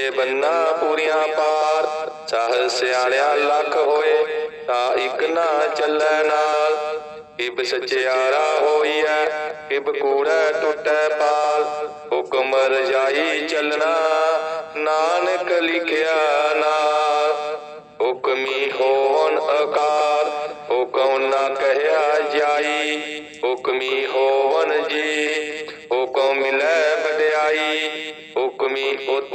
ਜੇ ਬੰਨਾ ਪੂਰੀਆਂ ਪਾਰ ਸਾਹ ਸਿਆਣਿਆ ਲੱਖ ਹੋਏ, ਤਾਂ ਇੱਕ ਨਾ ਚੱਲੈ ਨਾਲ। ਇਬ ਸਚਿਆਰਾ ਹੋਈਐ ਇਬ ਕੂੜੈ ਟੁੱਟੈ ਪਾਲ। ਹੁਕਮ ਰਜਾਈ ਚੱਲਣਾ, ਨਾਨਕ ਲਿਖਿਆ ਨਾਲ। ਹੁਕਮੀ ਹੋਵਨ ਅਕਾਰ, ਹੁਕਮ ਨਾ ਕਹਿਆ ਜਾਈ। ਹੁਕਮੀ ਹੋਵਨ ਜੀ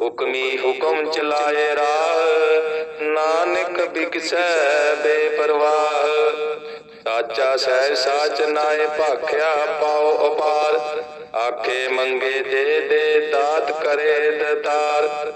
ਹੁਕਮੀ ਹੁਕਮ ਚਲਾਏ ਰਾਹ। ਨਾਨਕ ਬਿਕਸੈ ਬੇਪਰਵਾਹ। ਸਾਚਾ ਸਹਿ ਸਾਚ ਨਾਏ ਭਾਖਿਆ ਪਾਉ ਅਪਾਰ ਆਖੇ ਮੰਗੇ ਦੇ ਦੇ ਦਾਤ ਕਰੇ ਦਤਾਰ।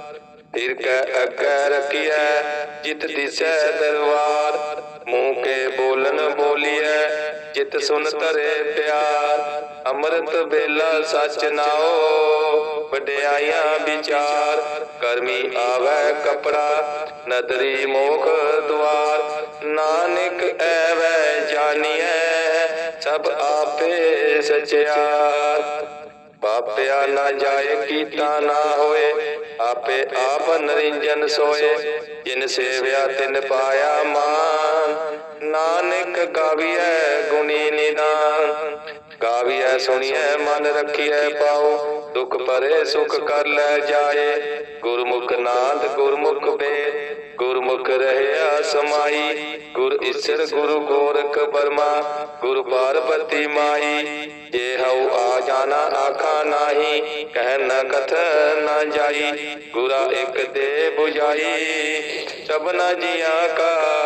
ਫਿਰ ਕੈ ਅੱਗੇ ਰਖੀਐ, ਜਿਤ ਦਿਸੈ ਦਰਬਾਰ। ਮੂੰਹ ਕੇ ਬੋਲਨ ਬੋਲੀਐ, ਜਿਤ ਸੁਨ ਤਰੇ ਪਿਆਰ। ਅੰਮ੍ਰਿਤ ਵੇਲਾ ਸਚ ਨਾਓ। ਵਡਿਆਈਆਂ ਵਿਚਾਰ, ਕਰਮੀ ਆਵੈ ਕਪੜਾ, ਨਦਰੀ ਮੋਖ ਦੁਆਰ। ਨਾਨਕ ਐਵੈ ਜਾਣੀਐ ਸਭ ਆਪੇ ਸਚਿਆਰ। ਪਾਪਿਆ ਨਾ ਜਾਏ ਕੀਤਾ ਨਾ ਹੋਏ, ਆਪੇ ਆਪ ਨਰਿੰਜਨ ਸੋਏ। ਜਿਨ ਸੇਵਿਆ ਤਿਨ ਪਾਇਆ ਮਾਨ, ਨਾਨਕ ਗਾਵੀਐ ਗੁਣੀ ਨਿਦਾਨ। ਗਾਵੀਐ, ਸੁਣੀਐ, ਮਨ ਰੱਖੀਐ ਪਾਉ ਦੁਖ ਪਰੇ ਸੁਖ ਕਰ ਲੈ ਜਾਏ। ਗੁਰਮੁਖ ਨਾਦ, ਗੁਰਮੁਖ ਵੇਦ ਗੁਰਮੁਖ ਰਹਿਆ ਸਮਾਈ ਗੁਰ ਈਸ਼ਰ ਗੁਰੂ ਗੋਰਖ ਬਰਮਾ ਗੁਰ ਪਾਰਬਤੀ ਮਾਈ ਜੇ ਹਉ ਆ ਜਾਣਾ, ਆਖਾ ਨਾਹੀ, ਕਹਿ ਨ ਕਥ ਨ ਜਾਈ। ਗੁਰਾ ਇੱਕ ਦੇ 부ਜਾਈ ਸਭਨਾ ਜੀਆਂ ਕਾ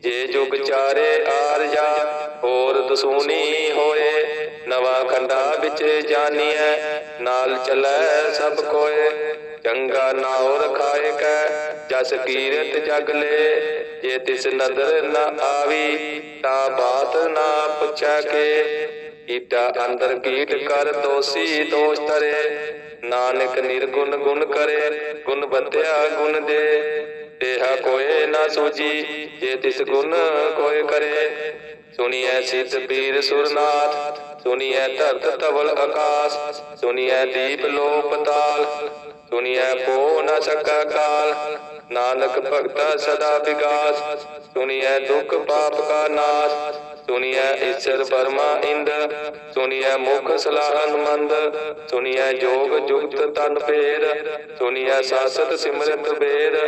ਜੇ ਜੁਗ ਚਾਰੇ ਆਰਜਾ ਹੋਰ ਦਸੂਨੀ ਹੋਏ, ਨਵਾਂ ਖੰਡਾ ਵਿੱਚ ਜਾਨੀਐ, ਨਾਲ ਚੱਲੈ ਸਭ ਕੋਏ। ਚੰਗਾ ਨਾਉ ਰਖਾਏ ਕੈ, ਜਸ ਕੀਰਤ ਜਗ ਲੈ। ਜੇ ਤਿਸ ਨਦਰ ਨ ਆਵੀ, ਤਾਂ ਬਾਤ ਨਾ ਪੁੱਛੈ ਕੇ। ਕੀਟਾ ਅੰਦਰ ਕੀਟ ਕਰ ਦੋਸੀ ਦੋਸ਼ ਤਰੇ ਨਾਨਕ ਨਿਰਗੁਣ ਗੁਣ ਕਰੇ, ਗੁਣ ਬੰਦਿਆ ਗੁਣ ਦੇ। ਦੇਹਾ ਕੋਏ ਨਾ ਸੂਜੀ, ਜੇ ਤਿਸ ਗੁਣ ਕੋਏ ਕਰੇ। ਸੁਣੀਐ ਸਿੱਧ ਪੀਰ ਸੁਰਨਾਥ, ਸੁਣੀਐ ਧਰਤ ਤਵਲ ਆਕਾਸ, ਸੁਣੀਐ ਦੀਪ ਲੋ ਪਤਾਲ ਸੁਣੀਐ ਪੋ ਨ ਸਕਾ ਕਾਲ। ਨਾਨਕ ਭਗਤਾ ਸਦਾ ਵਿਗਾਸ, ਸੁਣੀਐ ਦੁਖ ਪਾਪ ਕਾ ਨਾਸ ਸੁਣੀਐ ਈਸ਼ਰ ਬਰਮਾ ਇੰਦ, ਸੁਣੀਐ ਮੁਖ ਸਲਾਹਨ ਮੰਦ ਸੁਣੀਐ ਜੋਗ ਜੁਗਤ ਤਨ ਭੇਦ ਸੁਣੀਐ ਸਾਸਤ ਸਿਮਰਤ ਬੇਰ,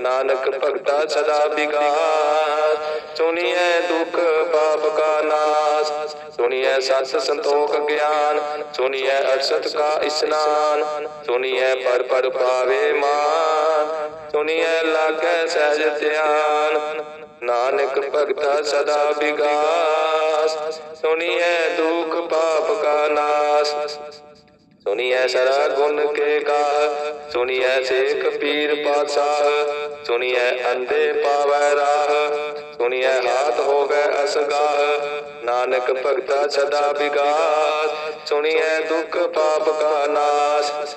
ਨਾਨਕ ਭਗਤਾ ਸਦਾ ਵਿਗਾਸ ਸੁਣੀਐ ਦੁਖ ਪਾਪ ਕਾ ਨਾਸ, ਸੁਣੀਐ ਸਤ ਸੰਤੋਖ ਗਿਆਨ, ਸੁਣੀਐ ਅਰਸਤ ਕਾ ਇਸਨਾਨ, ਸੁਣੀਐ ਪਰ ਪਰ ਪਾਵੇ ਮਾਨ, ਸੁਣੀਐ ਲਾਗੈ ਸਹਿਜ ਧਿਆਨ। ਨਾਨਕ ਭਗਤਾ ਸਦਾ ਵਿਗਾਸ। ਸੁਣੀਐ ਦੁਖ ਪਾਪ ਕਾ ਨਾਸ। ਸੁਣੀਐ ਸਰਾ ਗੁਣ ਕੇ। ਗਾ ਸੁਣੀਐ ਸੇਖ ਪੀਰ ਪਾਤਸ਼ਾਹ। ਸੁਣੀਐ ਅੰਧੇ ਪਾਵੈ ਰਾਹ। ਸੁਣੀਐ ਹਾਥ ਹੋਵੇ ਅਸਗਾਹ। ਨਾਨਕ ਭਗਤਾ ਸਦਾ ਵਿਗਾਸ। ਸੁਣੀਐ ਦੁਖ ਪਾਪ ਕਾ ਨਾਸ।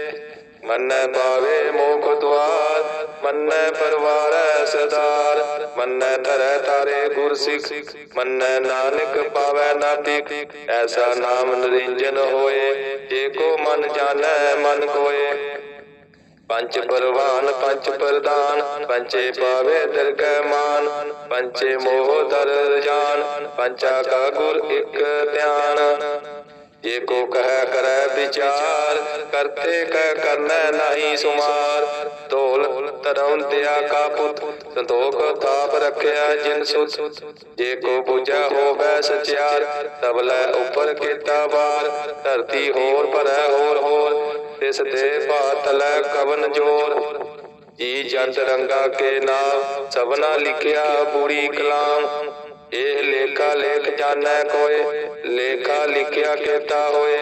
ਮੰਨੈ ਪਾਵੇ ਮੋਖ ਦਵਾਰ ਮੰਨੈ ਪਰਵਾਰੈ ਸਦਾਰ ਮੰਨੈ ਧਰੈ ਤਾਰੇ ਗੁਰ ਸਿੱਖ ਮੰਨੈ ਨਾਨਕ ਪਾਵੈ ਨਾ ਐਸਾ ਨਾਮ ਨਰਿੰਜਨ ਹੋਏ, ਜੇ ਕੋ ਮਨ ਜਾਣੈ, ਮਨ ਕੋਏ। ਪੰਚ ਪਰਵਾਨ, ਪੰਚ ਪ੍ਰਦਾਨ, ਪੰਚੇ ਪਾਵੇ ਦਰਗਹਿ ਮਾਨ, ਪੰਚੇ ਮੋਹ ਦਰ ਜਾਨ, ਪੰਚਾ ਕਾ ਗੁਰ ਇਕ ਧਿਆਨ। ਜੇ ਕੋ ਕਹਿ ਕਰੈ ਵਿਚਾਰ, ਕਰਤੇ ਕਹਿ ਕਰਨੈ ਨਹੀਂ ਸੁਮਾਰ। ਢੋਲ ਧਰਮ ਦਿਆ ਕਾ ਪੁੱਤ, ਸੰਤੋਖ ਤਾਪ ਰੱਖਿਆ ਜਿਨ ਸੁਤ। ਜੇ ਕੋ ਬੁਝਾ ਹੋਵੇ ਸਚਿਆਰ ਤਬਲੇ ਉੱਪਰ ਕੀਤਾ ਵਾਰ। ਧਰਤੀ ਹੋਰ ਭਰੈ ਹੋਰ ਹੋਰ, ਤਿਸ ਦੇ ਭਾਤ ਲੈ ਕਵਨ ਜੋਰ। ਜੀ ਜੰਤ ਰੰਗਾ ਕੇ ਨਾਮ, ਸਭਨਾ ਲਿਖਿਆ ਬੂੜੀ ਕਲਾਮ। ਇਹ ਲੇਖਾ ਲੇਖ ਜਾਣੈ ਕੋਏ, ਲੇਖਾ ਲਿਖਿਆ ਕੀਤਾ ਹੋਏ।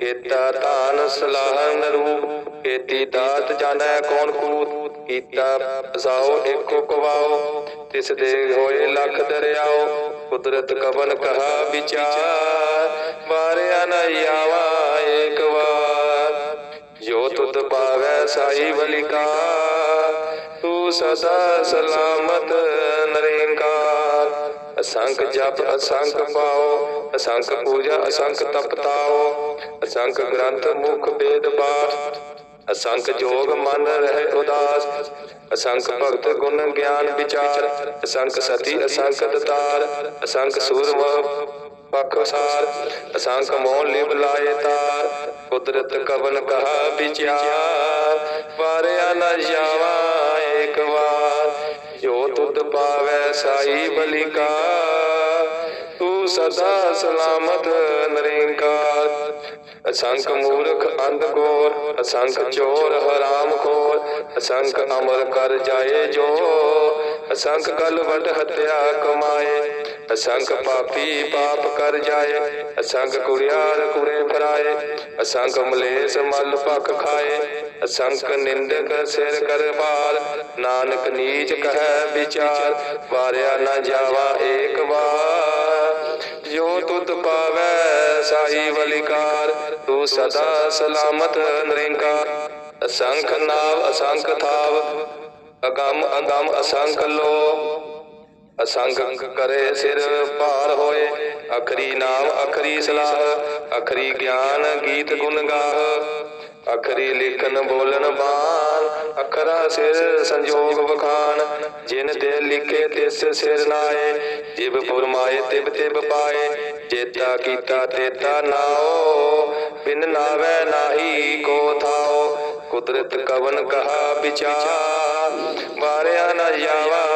ਕੀਤਾ ਧਾਨ ਸਲਾਹਨ ਰੂਪ ਕੀਤੀ ਦਾਤ ਜਾਣੈ ਕੌਣ ਕੂਤ। ਕੀਤਾ ਸਾਓ ਏਕੋ ਕਵਾਓ, ਤਿਸ ਦੇ ਹੋਏ ਲੱਖ ਦਰਿਆਓ। ਕੁਦਰਤ ਕਵਨ ਕਹਾ ਵਿਚਾਰ, ਮਾਰਿਆ ਨ ਆਵਾ ਏਕ ਵਾਰ। ਜੋ ਤੁਧ ਪਾਵੈ ਸਾਈ ਬਲਿਕਾ ਤੂੰ ਸਦਾ ਸਲਾਮਤ ਨਰੇਂਕਾਰ। ਅਸੰਖ ਜਪ, ਅਸੰਖ ਪਾਓ, ਅਸੰਖ ਪੂਜਾ, ਅਸੰਖ ਤਪਤਾਓ, ਅਸੰਖ ਗ੍ਰੰਥ ਮੁਖ ਵੇਦ ਪਾਠ ਅਸੰਖ ਜੋਗ ਮਨ ਰਹਿ ਉਦਾਸ, ਅਸੰਖ ਭਗਤ ਗੁਣ ਗਿਆਨ ਵਿਚਾਰ, ਅਸੰਖ ਸਤੀ, ਅਸੰਖ ਦਤਾਰ, ਅਸੰਖ ਸੂਰਮ ਪਖਸਾਰ ਅਸੰਖ ਮੋਹ ਲਿਵ ਲਾਏ ਤਾਰ, ਕੁਦਰਤ ਕਵਨ ਕਹਾ ਵਿਚਾਰ, ਵਾਰਿਆ ਨ ਜਾਵਾ ਏਕ ਵਾਰ। ਪਾਵੈ ਸਾਈ ਬਲਿਕਾ, ਤੂੰ ਸਦਾ ਸਲਾਮਤ ਨਰੇਂਕਾਰ। ਅਸੰਖ ਮੂਰਖ ਅੰਧ ਗੋਰ, ਅਸੰਖ ਚੋਰ ਹਰਾਮ ਖੋਰ, ਅਸੰਖ ਅਮਰ ਕਰ ਜਾਏ ਜੋ ਅਸੰਖ ਕਲ ਵਟ ਹਤਿਆ ਕਮਾਏ। ਅਸੰਖ ਪਾਪੀ ਪਾਪ ਕਰ ਜਾਏ, ਅਸੰਗ ਕੁੜਿਆਰ ਕੁੜੇ ਫਰਾਏ ਅਸੰਖ ਮਲੇਸ ਮਲ ਭਖ ਖਾਏ ਅਸੰਖ ਨਿੰਦਕ ਸਿਰ ਕਰ ਭਾਰ, ਨਾਨਕ ਨੀਚ ਕਹੈ ਵਿਚਾਰ, ਵਾਰਿਆ ਨਾ ਜਾਵਾ ਏਕ ਵਾਰ। ਜੋ ਤੁਧ ਪਾਵੈ ਸਾਈ ਵਲਿਕਾਰ, ਤੂੰ ਸਦਾ ਸਲਾਮਤ ਨਰਿੰਕਾਰ। ਅਸੰਖ ਨਾਵ ਅਸੰਖ ਥਾਵ, ਅਗੰਮ ਅਗੰਮ ਅਸੰਖ ਲੋ ਅਸੰਖ ਕਰੇ ਸਿਰ ਭਾਰ ਹੋਏ। ਅਖਰੀ ਨਾਮ, ਅਖਰੀ ਸਲਾਹ, ਅਖਰੀ ਗਿਆਨ ਗੀਤ ਗੁਣ ਗਾਹ। ਅਖਰੀ ਲਿਖਨ ਬੋਲਣ ਬਾਣ, ਅਖਰਾ ਸਿਰ ਸੰਜੋਗ ਵਖਾਨ ਜਿਨ ਤੇ ਲਿਖੇ ਤਿਸ ਸਿਰ ਨਾਏ, ਜਿਬ ਫੁਰਮਾਏ ਤਿਬ ਤਿਬ ਪਾਏ। ਜੇਤਾ ਕੀਤਾ ਤੇਤਾ ਨਾਓ, ਬਿਨ ਨਾਵੇ ਨਾਹੀ ਕੋ ਥਾਓ। ਕੁਦਰਤ ਕਵਨ ਕਹਾ ਵਿਚਾਰ, ਵਾਰਿਆ ਨਾ ਜਾਵਾ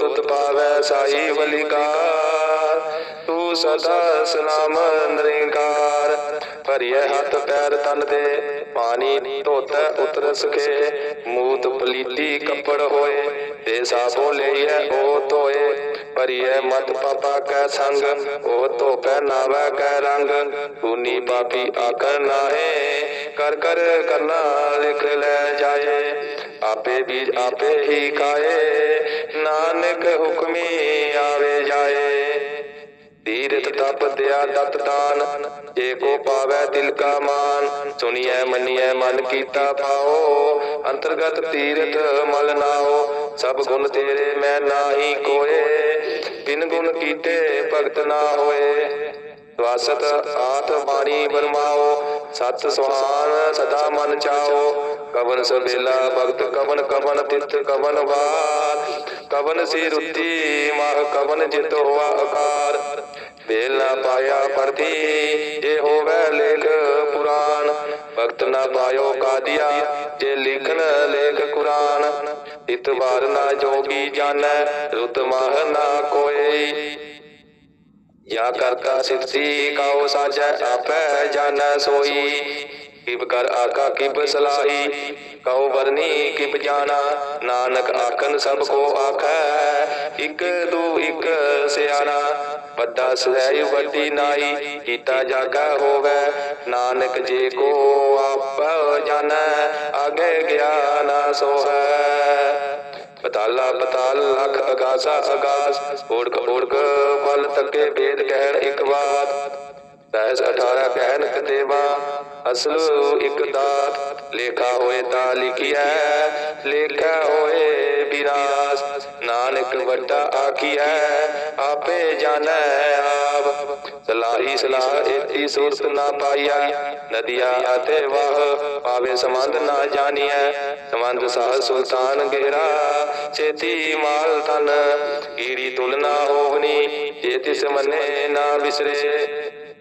ਜੋ ਪਾਵੈ ਸਾਈ ਬਲਿਕਾਰ ਤੂੰ ਸਦਾ ਸਲਾਮ ਨਰਿੰਕਾਰ। ਭਰੀਏ ਹੱਥ ਪੈਰ ਤਨ ਦੇ, ਪਾਣੀ ਧੋਤਾ ਉਤਰ ਸਕੇ। ਮੂਤ ਪਲੀਤੀ ਕੱਪੜ ਹੋਏ ਤੇ ਸਾਬੋ ਲਈਐ ਉਹ ਧੋਏ। ਭਰੀਏ ਮਤ ਪਾਪਾ ਕੈ ਸੰਗ ਉਹ ਧੋਪੈ ਨਾਵੈ ਕੈ ਰੰਗ। ਤੂਨੀ ਪਾਪੀ ਆਕਰ ਨਾਹੇ, ਕਰ ਕਰ ਕਰਨਾ ਲਿਖ ਲੈ ਜਾਏ। ਆਪੇ ਬੀਜ ਆਪੇ ਹੀ ਖਾਏ। ਨਾਨਕ ਹੁਕਮੀ ਆਵੇ ਜਾਏ। ਤੀਰਥ ਤਪ ਦਿਆ ਦਤ ਦਾਨ, ਜੇ ਕੋ ਪਾਵੈ ਦਿਲ ਕਾ ਮਾਨ। ਸੁਣੀਐ, ਮੰਨੀਐ, ਮਨ ਕੀਤਾ ਪਾਓ। ਅੰਤਰਗਤ ਤੀਰਥ ਮਲ ਨਾਓ, ਸਭ ਗੁਣ ਤੇਰੇ ਮੈਂ ਨਾਹੀ ਕੋਏ। ਬਿਨ ਗੁਣ ਕੀਤੇ ਭਗਤ ਨਾ ਹੋਏ। ਵਾਸਤ ਆਤ ਬਾਣੀ ਬਰਮਾਓ ਸਤ ਸੁਹਾਨ ਸਦਾ ਮਨ ਚਾਓ। ਕਵਨ ਸਬੇਲਾ ਭਗਤ, ਕਵਨ ਕਵਨ ਤਿਤ ਕਵਨ ਵਾਰ। ਕਵਨ ਸੀ ਰੁਤੀ ਮਾਹ ਕਵਨ ਜਿਤ ਹੋਆ ਆਕਾਰ ਬੇਲ ਨਾ ਪਾਇਆ ਪਰਤੀ ਜੇ ਹੋਵੇ ਲੇਖ ਪੁਰਾਨ ਭਗਤ ਨਾ ਪਾਇਓ ਕਾਦੀਆ, ਜੇ ਲਿਖਨ ਲੇਖ ਕੁਰਾਨ। ਇਤਵਾਰ ਨਾ ਜੋਗੀ ਜਾਣੈ, ਰੁਤ ਮਾਹ ਨਾ ਕੋਈ। या करता सिद्धि काओ साजै आपै जानै सोई किब कर आका किब सलाही कहो बरनी किब जाना नानक आखन सब को आखै इक दू इक सियाना ਵੱਡਾ ਸਹਿ ਵੱਡੀ ਨਾਈ ਕੀਤਾ ਜਾਗਾ ਹੋਵੇ ਨਾਨਕ ਜੇ ਕੋ ਆਪ ਜਾਣੈ ਆਗੇ ਗਿਆਨ ਸੋ ਹੈ ਪਤਾਲਾ ਪਤਾਲ ਲਖ ਅਗਾਸਾ ਅਗਾਸ ਓੜਕ ਓੜਕ ਫਲ ਤੱਕੇ ਵੇਦ ਕਹਿਣ ਇੱਕ ਬਾਤ ਤੈਸ 18 ਕਹਿਣ ਕਤੇਵਾ ਅਸਲ ਇੱਕ ਦਾਤ। ਲੇਖਾ ਹੋਏ ਤਾਂ ਲਿਖਿਆ ਲੇਖਾ ਹੋਏ ਵਿਰਾਸ ਨਾਨਕ ਵੱਡਾ ਆਖੀਐ, ਆਪੇ ਜਾਣੈ ਆਪ। ਸਲਾਹੀ ਸਲਾਹ ਏਤੀ ਸੁਰਤ ਨਾ ਪਾਈਆ ਨਦੀਆ ਅਤੇ ਵਾਹ ਪਾਵੇ ਸੰਬੰਧ ਨਾ ਜਾਣੀਐ। ਸੰਬੰਧ ਸਾਹ ਸੁਲਤਾਨ ਗੇਰਾ ਛੇਤੀ ਮਾਲ ਤਨ ਕੀੜੀ ਤੁਲਨਾ ਹੋਵਨੀ, ਜੇ ਤਿਸ ਮੰਨੇ ਨਾ ਵਿਸਰੇ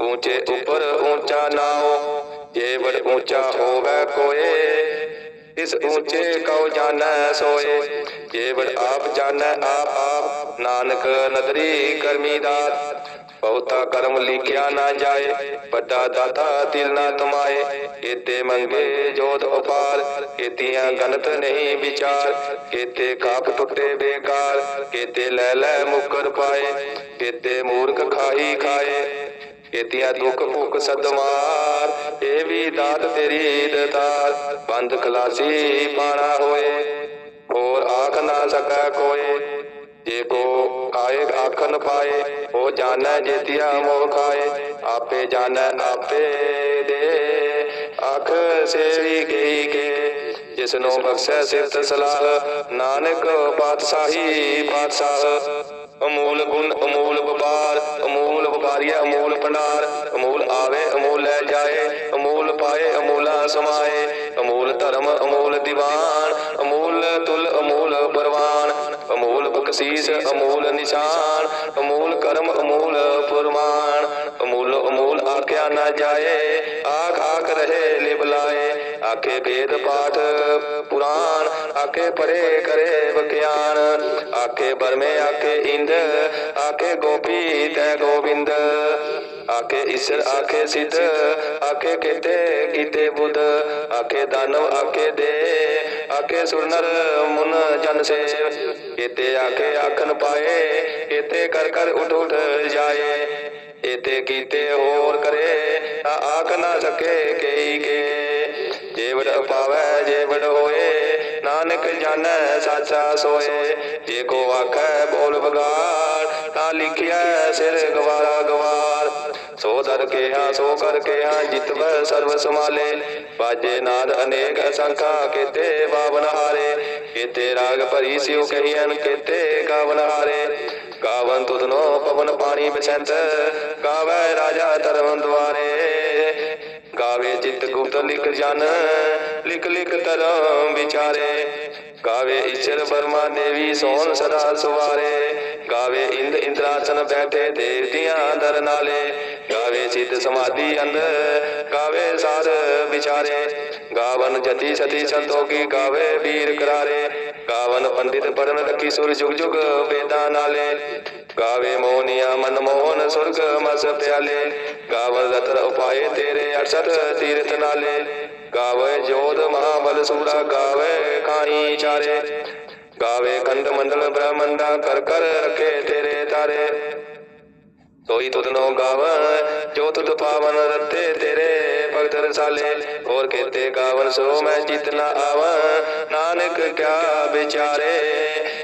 ਉੱਚੇ ਉੱਪਰ ਉੱਚਾ ਨਾਓ ਜੇ ਵਡ ਉੱਚਾ ਹੋਵੇ ਕੋਏ। ਇਸ ਉੱਚੇ ਕਉ ਜਾਣੈ ਸੋਏ ਜੇ ਵਡ ਆਪ ਜਾਣੈ ਆਪ ਆਪ। ਨਾਨਕ ਨਦਰੀ ਕਰਮੀ ਦਾਤ, ਬਹੁਤਾ ਕਰਮ ਲਿਖਿਆ ਨਾ ਜਾਏ, ਵੱਡਾ ਦਾਤਾ ਦਿਲ ਨਾ ਤੁਮਾਏ ਕੀਤੇ ਮੰਗੇ ਜੋਤ ਉਪਾਰ, ਕੀਤੀਆਂ ਗਲਤ ਨਹੀਂ ਵਿਚਾਰ। ਕੀਤੇ ਕਾਪ ਟੁੱਟੇ ਬੇਕਾਰ, ਕੀਤੇ ਲੈ ਲੈ ਮੁਕਰ ਪਾਏ। ਕੀਤੇ ਮੂਰਖ ਖਾਈ ਖਾਏ। ਕੀਤੀਆਂ ਦੁੱਖ ਭੁੱਖ ਸਦਮਾਰ, ਇਹ ਵੀ ਦਾਤ ਤੇਰੀ ਦਤਾਰ। ਬੰਦ ਖਲਾਸੀ ਪਾਣਾ ਹੋਏ, ਹੋਰ ਆਖ ਨਾ ਸਕੈ ਕੋਏ। ਜੇ ਕੋ ਆਏ ਆਖਨ ਪਾਏ ਉਹ ਜਾਣੈ ਜੇਤਿਆ ਮੋਹ ਖਾਏ। ਆਪੇ ਜਾਣੈ, ਆਪੇ ਦੇ। ਆਖ ਸੇਵੀ ਗਈ ਕੇ ਜਿਸ ਨੂੰ ਬਖਸ਼ੈ ਸਿਫਤ ਸਲਾਹ। ਨਾਨਕ ਪਾਤਸ਼ਾਹੀ ਪਾਤਸ਼ਾਹ, ਅਮੂਲ ਗੁਣ, ਅਮੂਲ ਵਪਾਰ, ਅਮੂਲ ਵਪਾਰੀਆ ਅਮੂਲ ਭੰਡਾਰ, ਅਮੂਲ ਆਵੇ, ਅਮੂਲ ਲੈ ਜਾਏ, ਅਮੂਲ ਪਾਏ, ਅਮੂਲਾ ਸਮਾਏ, ਅਮੂਲ ਧਰਮ, ਅਮੂਲ ਦੀਵਾਨ, ਅਮੂਲ ਤੁਲ, ਅਮੂਲ ਪਰਵਾਨ, ਅਮੂਲ ਬਖਸ਼ੀਸ, ਅਮੂਲ ਨਿਸ਼ਾਨ, ਅਮੂਲ ਕਰਮ, ਅਮੂਲ ਫਰਮਾਨ, ਅਮੂਲ ਅਮੂਲ ਆਖਿਆ ਨਾ ਜਾਏ, ਆਖ ਆਖ ਰਹੇ ਲਿਬਲਾਏ ਆਖੇ ਵੇਦ ਪਾਠ ਪੁਰਾਨ ਆਖੇ ਪਰੇ ਕਰੇ ਵਿਗਿਆਨ, ਆਖੇ ਬਰਮੇ, ਆਖੇ ਇੰਦ, ਆਖੇ ਗੋਪੀ ਤੈ ਗੋਬਿੰਦ ਆਖੇ ਈਸ਼ਰ ਆਖੇ ਸਿੱਧ ਆਖੇ ਕੀਤੇ ਕੀਤੇ ਬੁੱਧ ਆਖੇ ਦਾਨਵ ਆਖੇ ਦੇ ਆਖੇ ਸੁਰਨਰ ਮੁਨ ਜਨ ਸੇਵ ਕੀਤੇ ਆਖੇ ਆਖਨ ਪਾਏ ਕੀਤੇ ਕਰ ਕਰ ਉਠ ਉਠ ਜਾਏ ਇਤੇ ਕੀਤੇ ਹੋਰ ਕਰੇ ਤਾਂ ਆਖ ਨਾ ਸਕੇ ਕਈ ਕੇ ਜੇਵੜ ਪਾਵੈ ਜੇਵੜ ਹੋਏ ਨਾਨਕ ਜਾਣੈ ਸਾਚਾ ਸੋਏ ਜੇ ਕੋ ਆਖੈ ਬੋਲ ਬਗਾੜ ਤਾਂ ਲਿਖਿਆ ਸਿਰ ਗਵਾਰਾ ਗਵਾਰ ਸੋ ਦਰ ਕਿਹਾ, ਸੋ ਕਰ ਕਿਹਾ, ਜਿਤਵੈ ਸਰਬ ਸਮਾਲੇ ਬਾਜੇ ਨਾਦ ਅਨੇਕ ਅਸੰਖਾ, ਕੀਤੇ ਬਾਵਨ ਹਾਰੇ। ਕੀਤੇ ਰਾਗ ਭਰੀ ਸਿਉ ਕਹੀਨ ਕੀਤੇ ਗਾਵਨ ਹਾਰੇ। ਗਾਵਨ ਤੁਧਨੋ ਪਵਨ ਪਾਣੀ ਬਸੰਤ ਗਾਵੇ ਰਾਜਾ ਧਰਮ ਦੁਆਰੇ। ਗਾਵੇ ਚਿਤ ਗੁਪਤ ਲਿਖ ਜਨ, ਲਿਖ ਲਿਖ ਧਰਮ ਵਿਚਾਰੇ। ਗਾਵੇ ਈਸ਼ਰ ਬਰਮਾ ਦੇਵੀ ਸੋਨ ਸਦਾ ਸੁਵਾਰੇ। ਗਾਵੇ ਇੰਦ ਇੰਦਰਾਸਨ ਬੈਠੇ ਦੇਵਤਿਆਂ ਦਰ ਨਾਲੇ। ਗਾਵੇ ਸਿੱਧ ਸਮਾਧੀ ਅੰਦਰ ਗਾਵੇ ਸਾਰ ਵਿਚਾਰੇ। ਗਾਵਨ ਜਤੀ ਸਤੀ ਸੰਤੋਖੀ, ਗਾਵੇ ਵੀਰ ਕਰਾਰੇ। ਗਾਵਨ ਪੰਡਿਤ ਪੜਨ ਰਖੀ ਸੁਰ ਜੁਗ ਜੁਗ, ਵੇਦਾਂ ਨਾਲੇ। ਗਾਵੇ ਮੋਹਨੀਆ ਮਨ ਮੋਹਨ, ਸੁਰਗ ਮਸ ਪਿਆਲੇ। ਗਾਵਨ ਰਤਨ ਉਪਾਏ ਤੇਰੇ 68 ਤੀਰਥ ਨਾਲੇ। ਗਾਵੇ ਜੋਧ ਮਹਾਬਲ ਸੂਰਾ, ਗਾਵੇ ਖਾਈ ਚਾਰੇ। ਗਾਵੇ ਖੰਡ ਮੰਡਲ ਬ੍ਰਹਮੰਡਾ, ਕਰ ਕਰ ਰਖੇ ਕੋਈ ਤੁਧ ਨੋ ਗਾਵਨ ਜੋ ਤੁਧ ਪਾਵਨ ਰਤੇ ਤੇਰੇ ਭਗਤ ਰਸਾਲੇ। ਹੋਰ ਕੇਤੇ ਗਾਵਨ ਸੋ ਮੈਂ ਚਿਤ ਨ ਆਵਨ ਨਾਨਕ ਕਿਆ ਵਿਚਾਰੇ।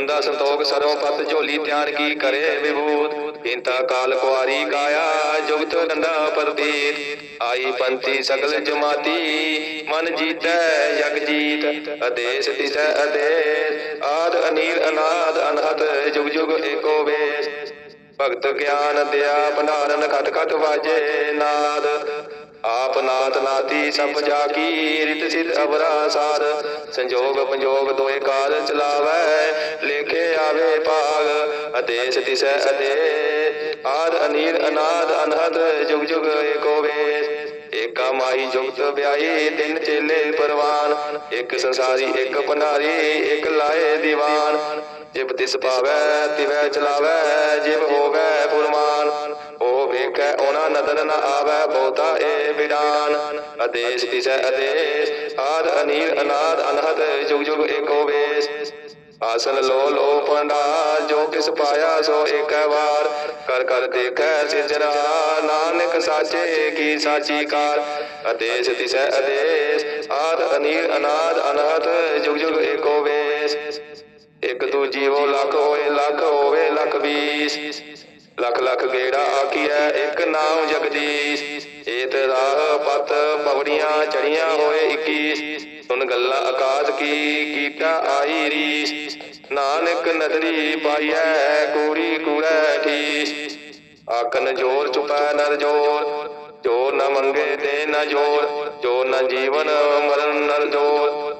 ਮੰਦਾ ਸੰਤੋਖ ਸਰੋਂ ਪਤ ਝੋਲੀ ਧਿਆਨ ਕੀ ਕਰੇ ਵਿਭੂਤ। ਇੰਤਾ ਕਾਲ ਕੁਆਰੀ ਕਾਇਆ, ਜੁਗਤ ਡੰਡਾ ਪਰਦੀਤ। ਆਈ ਪੰਥੀ ਸਗਲ ਜਮਾਤੀ, ਮਨ ਜੀਤੈ, ਜਗ ਜੀਤ। ਅਦੇਸ ਤਿਸੈ ਅਦੇਸ ਆਦ ਅਨੀਲ ਅਨਾਦ ਅਨਹਤ ਜੁਗ ਜੁਗ ਏਕੋ ਵੇਸ। ਭਗਤ ਗਿਆਨ ਦਿਆ, ਭੰਡਾਰਨ ਖਤ ਖਤ ਵਾਜੇ ਨਾਦ। ਆਪ ਨਾਤ ਨਾਤੀ ਸਭ ਜਾ ਕੀ ਰਿਤ ਸਿਧ ਅਵਰਾ ਸਾਧ ਸੰਜੋਗ ਪੰਜੋਗ ਦੋਏ ਕਾਲ ਚਲਾਵੈ, ਲੇਖੇ ਆਵੇ ਭਾਗ ਅਦੇਸ ਤਿਸੈ ਅਦੇ ਆਦ ਅਨੀਲ ਅਨਾਦ ਅਨਹਦ ਜੁਗ ਜੁਗ ਏਕੋ ਵੇਸ ਏਕਾ ਮਾਈ ਜੁਗਤ ਵਿਆਹੀ ਤਿੰਨ ਚੇਲੇ ਪਰਵਾਨ। ਇੱਕ ਸੰਸਾਰੀ, ਇੱਕ ਭੰਡਾਰੀ ਇੱਕ ਲਾਏ ਦੀਵਾਨ। ਜਿਬ ਤਿਸ ਪਾਵੈ, ਤਿਵੈ ਚਲਾਵੈ, ਜਿਬ ਹੋਵੈ ਫੁਰਮਾਨ। ਉਹ ਵੇਖੈ ਉਹਨਾਂ ਨਦਰ ਨ ਆਵੈ ਬਹੁਤਾ ਏ ਵਿਡਾਨ। ਆਦੇਸ਼ ਤਿਸੈ ਆਦੇਸ਼, ਆਦ ਅਨੀਲ ਅਨਾਦ ਅਨਹਦ ਜੁਗ ਜੁਗ ਏਕੋ ਵੇਸ। ਆਸਨ ਲੋ ਲੋ ਪੰਡਾ ਜੋ ਕਿਸ ਪਾਇਆ ਸੋ ਏਕੈ ਵਾਰ। ਕਰ ਕਰ ਦੇਖੈ ਸਿਜਰਾ ਨਾਨਕ ਸਾਚੇ ਕੀ ਸਾਚੀ ਕਾਰ। ਆਦੇਸ਼ ਤਿਸੈ ਆਦੇਸ਼, ਆਦ ਅਨੀਲ ਅਨਾਦ ਅਨਹਦ ਜੁਗ ਜੁਗ ਏਕੋ ਵੇਸ। ਇੱਕ ਦੂ ਜੀਵੋ ਲੱਖ ਹੋਏ, ਲੱਖ ਹੋਵੇ ਲੱਖ ਵੀਸ। ਲਖ ਲਖ ਗੇੜਾ ਆਖੀਐ, ਇੱਕ ਨਾਮ ਜਗਦੀਸ਼। ਏਤ ਰਾਹ ਪਤ ਪਵੜੀਆਂ ਚੜੀਆਂ ਹੋਏ 21 ਸੁਨ ਗੱਲਾਂ ਆਕਾਸ਼ ਕੀ, ਕੀਟਾ ਆਈ ਰੀਸ। ਨਾਨਕ ਨਦਰੀ ਪਾਈਐ, ਕੂੜੀ ਕੂੜੈ ਠੀਸ। ਆਕਨ ਜੋਰ ਚੁਪੈ ਨਰ ਜੋਰ, ਜੋ ਨ ਮੰਗੇ ਤੇ ਨ ਜੋਰ, ਜੋ ਨ ਜੀਵਨ ਮਰਨ ਨਰ ਜੋਰ।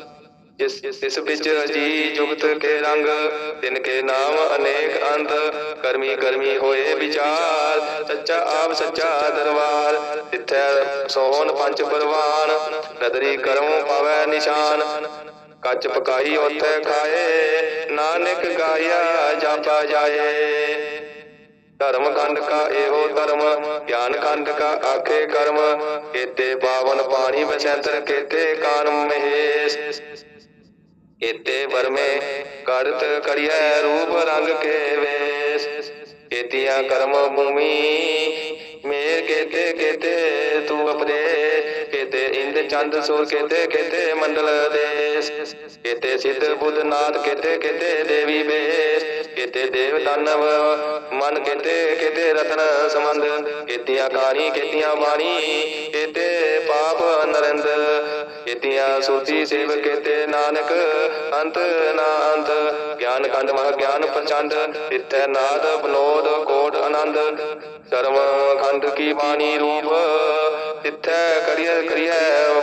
ਜਿਸ ਇਸ ਵਿੱਚ ਜੀ ਜੁਗਤ ਕੇ ਰੰਗ ਦਿਨ ਕੇ ਨਾਮ ਅਨੇਕ ਅੰਤ ਕਰਮੀ ਕਰਮੀ ਹੋਏ ਵਿਚਾਰ, ਸੱਚਾ ਆਪ ਸੱਚਾ ਦਰਬਾਰ, ਤਿੱਥੈ ਸੋਹਣ ਪੰਜ ਪਰਵਾਨ, ਨਦਰੀ ਕਰਮ ਪਾਵੈ ਨਿਸ਼ਾਨ। ਕੱਚ ਪਕਾਈ ਉਥੇ ਖਾਏ, ਨਾਨਕ ਗਾਇਆ ਜਾਪਾ ਜਾਏ। ਧਰਮ ਖੰਡ ਕਾ ਇਹੋ ਧਰਮ, ਗਿਆਨ ਖੰਡ ਕਾ ਆਖੇ ਕਰਮ, ਕੇਤੇ ਪਾਵਨ ਪਾਣੀ ਬਸੰਤਰ ਕੇਤੇ ਕਾਨ ਮਹੇਸ਼। ਕੇਤੇ ਵਰਮੇ ਕਰਤ ਕਰਿਐ ਰੂਪ ਰੰਗ ਕੇ ਵੇਸ। ਕੇਤੀਆਂ ਕਰਮ ਭੂਮੀ ਮੇਰ ਕੇਤੇ ਕੇਤੇ ਤੂੰ ਅਪਦੇ ਕੇਤੇ ਇੰਦ ਚੰਦ ਸੂਰ ਕੇਤੇ ਕੇਤੇ ਮੰਡਲ ਦੇਸ। ਕੇਤੇ ਸਿੱਧ ਬੁੱਧ ਨਾਥ ਕੇਤੇ ਕੇਤੇ ਦੇਵੀ ਬੇਸ। ਕੇਤੇ ਦੇਵ ਦਾਨਵ ਮਨ ਕੇਤੇ ਕੇਤੇ ਰਤਨ ਸੰਬੰਧ। ਕੇਤੀਆਂ ਕਾਣੀ ਕੇਤੀਆਂ ਬਾਣੀ ਕੇਤੇ ਪਾਪ ਨਰਿੰਦ। ਕੇਤੀਆਂ ਸੋਚੀ ਸੇਵ ਕੇਤੇ ਨਾਨਕ, ਅੰਤ ਨਾ ਅੰਤ। ਗਿਆਨ ਕੰਡ ਮਹ ਗਿਆਨ ਪ੍ਰਚੰਡ ਇਤੈ ਨਾਦ ਬਨੋਦ ਕੋਟ ਆਨੰਦ। ਸਰਮ ਖੰਡ ਕੀ ਬਾਣੀ ਰੂਪ, ਇਥੈ ਕਰੀਐ ਕਰੀਐ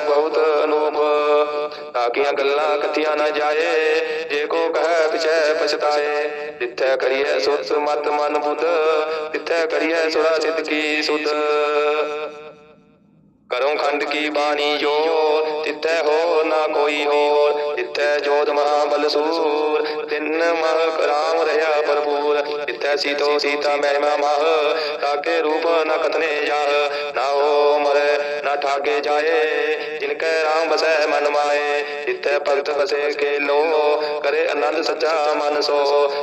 ਬਹੁਤ ਅਨੂਪ। ਤਾਕੀਆਂ ਗੱਲਾਂ ਕਥੀਆਂ ਨਾ ਜਾਏ, ਜੇ ਕੋ ਕਹੈ ਪਿਛੈ ਪਛਤਾਏ। ਤਿੱਥੈ ਕਰੀਐ ਸੁਤ ਮਤ ਮਨ ਬੁੱਧ ਤਿੱਥੈ ਕਰੀਐ ਸੁਰਾ ਸਿੱਧ ਕੀ ਸੁਧ। ਕਰੋ ਖੰਡ ਕੀ ਬਾਣੀ ਜੋ ਤਿੱਥੈ ਹੋ ਨਾ ਕੋਈ ਹੋਰ, ਤਿੱਥੈ ਜੋਤ ਮਹਾਬਲ ਸੂਰ। ਤਿੰਨ ਮਹ ਰਾਮ ਰਹਾ ਭਰਪੂਰ। ਤਿੱਥੈ ਸੀਤੋ ਸੀਤਾ ਮਹਿਮਾ ਮਹ ਤਾਕੇ ਰੂਪ ਨ ਕਥਨੇ ਜਾਹ, ਨਾ ਹੋ ਮਰੇ, ਨਾ ਠਾਗੇ ਜਾਏ ਜਿਨ ਕੈ ਰਾਮ ਬਸੈ ਮਨ ਮਾਏ। ਜਿੱਥੈ ਭਗਤ ਵਸੇ ਕੇ ਲੋ ਕਰੇ ਆਨੰਦ ਸੱਚਾ ਮਨ ਸੋ।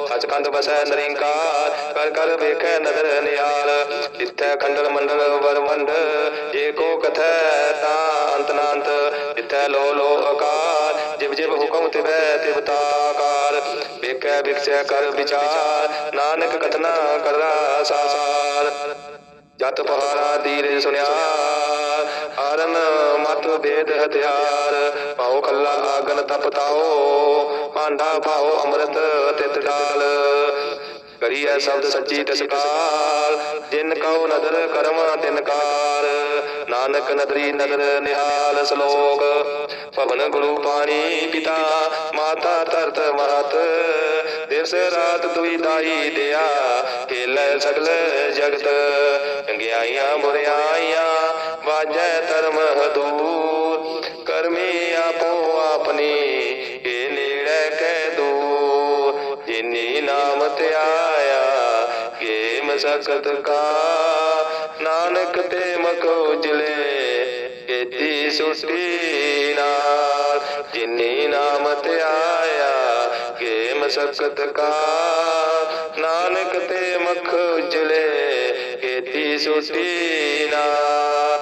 ਸਚਖੰਡ ਵਸੈ ਨਰਿੰਕਾਰ, ਕਰ ਕਰ ਵੇਖੈ ਨਦਰ ਨਿਹਾਲ ਜਿੱਥੈ ਖੰਡਲ ਮੰਡਲ ਵਰਮੰਡ ਜੇ ਕੋ ਕਥੈ ਤਾ ਅੰਤ ਨਾ ਅੰਤ ਲੋ ਲੋ ਅਕਾਰ ਜਿਵ ਜਿਵ ਹੁਕਮ ਤਿਵੈ ਤਿਵ ਤਾਕਾਰ, ਵੇਖੈ ਵਿਖਸੈ ਕਰ ਵਿਚਾਰ, ਨਾਨਕ ਕਥਨਾ ਕਰਦਾ ਸਾਸਾਰ। ਜਤ ਪਹਾਰਾ ਦੀਰੇ ਸੁਨਿਆ ਹਰਨ ਮਤ ਵੇਦ ਹਥਿਆਰ ਪਾਉ ਕੱਲਾ ਆਗਨ ਤਪਤਾਓ ਭਾਂਡਾ ਪਾਉ ਅੰਮ੍ਰਿਤ ਤਿਤ ਡਾਲ। ਕਰੀਐ ਸ਼ਬਦ ਸੱਚੀ ਤਸਕਾਰ। ਜਿਨ ਕਉ ਨਦਰ ਕਰਮ ਤਿਨ ਕਾਰ। ਨਾਨਕ ਨਦਰੀ ਨਦਰ ਨਿਹਾਲ ਸ਼ਲੋਕ। ਭਵਨ ਗੁਰੂ ਪਾਣੀ ਪਿਤਾ, ਮਾਤਾ ਧਰਤ ਮਹਤ। ਦਿਵਸ ਰਾਤ ਦੁਈ ਦਾਈ ਦਿਆ ਖੇਲੇ ਸਗਲ ਜਗਤ। ਚੰਗਿਆਈਆਂ ਬੁਰਿਆਈਆਂ ਵਾਜੈ ਧਰਮ ਹਦੂਰ। ਕਰਮੀ ਆਪੋ ਆਪਣੀ ਜਿਨੀ ਆਇਆ ਕੇ ਮਸਕਤ ਕਾ। ਨਾਨਕ ਤੇ ਮਖ ਉਜਲੇ ਕੀਤੀ ਸੁਟੀ ਨਾਲ। ਜਿਨੀ ਨਾਮ ਆਇਆ ਕੇ ਮਸਕਤ ਕਾ। ਨਾਨਕ ਤੇ ਮਖ ਉਜਲੇ ਕੀਤੀ ਸੁਟੀ ਨਾਲ।